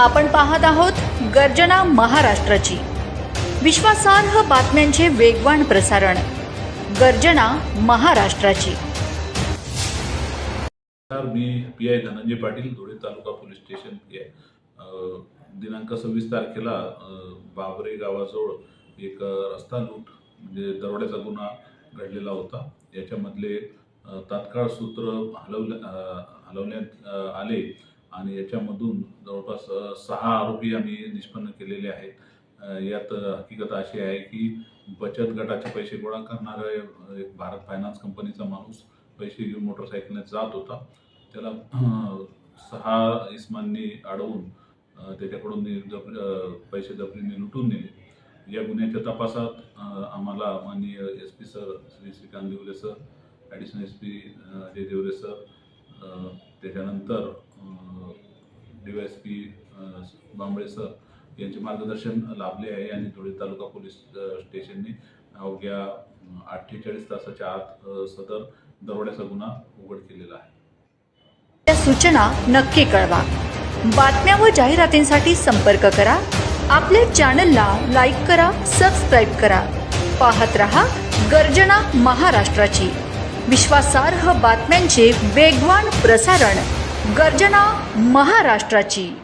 आपण पाहत आहोत गर्जना महाराष्ट्राची. विश्वासार्ह बातम्यांचे वेगवान प्रसारण. गर्जना महाराष्ट्राची. मी P I Dhananjay Patil Dhule taluka police station P I. दिनांक सव्वीस तारखेला बाबरे गावाजवळ एक रस्ता लूट म्हणजे दरोड्याचा गुन्हा घडलेला होता. याच्यामधले तात्काळ सूत्र हलवल्या हलवण्यात आले. आणि याच्यामधून जवळपास सहा आरोपी आम्ही निष्पन्न केलेले आहेत. यात हकीकत अशी आहे की बचत गटाचे पैसे गोळा करणारा एक भारत फायनान्स कंपनीचा माणूस पैसे घेऊन मोटरसायकलने जात होता. त्याला सहा इस्मांनी अडवून त्याच्याकडून नि- जब- पैसे जबरीने लुटून नेले. या गुन्ह्याच्या तपासात आम्हाला माननीय S P sir Shri Shrikant Devle sir additional S P Ajay Deore sir त्याच्यानंतर पी बांबळे सर यांचे मार्गदर्शन लाभले आहे आणि धुळे तालुका पोलीस स्टेशनने अवघ्या अठ्ठेचाळीस तासाच्या आत सदर दरोड्याचा गुन्हा उघड केलेला आहे. त्या सूचना नक्की कळवा. बातम्या व जाहिरातींसाठी संपर्क करा. आपल्या चॅनलला लाईक करा सबस्क्राईब करा. पाहत रहा गर्जना महाराष्ट्राची. विश्वासार्ह बातम्यांचे वेगवान प्रसारण. गर्जना महाराष्ट्राची.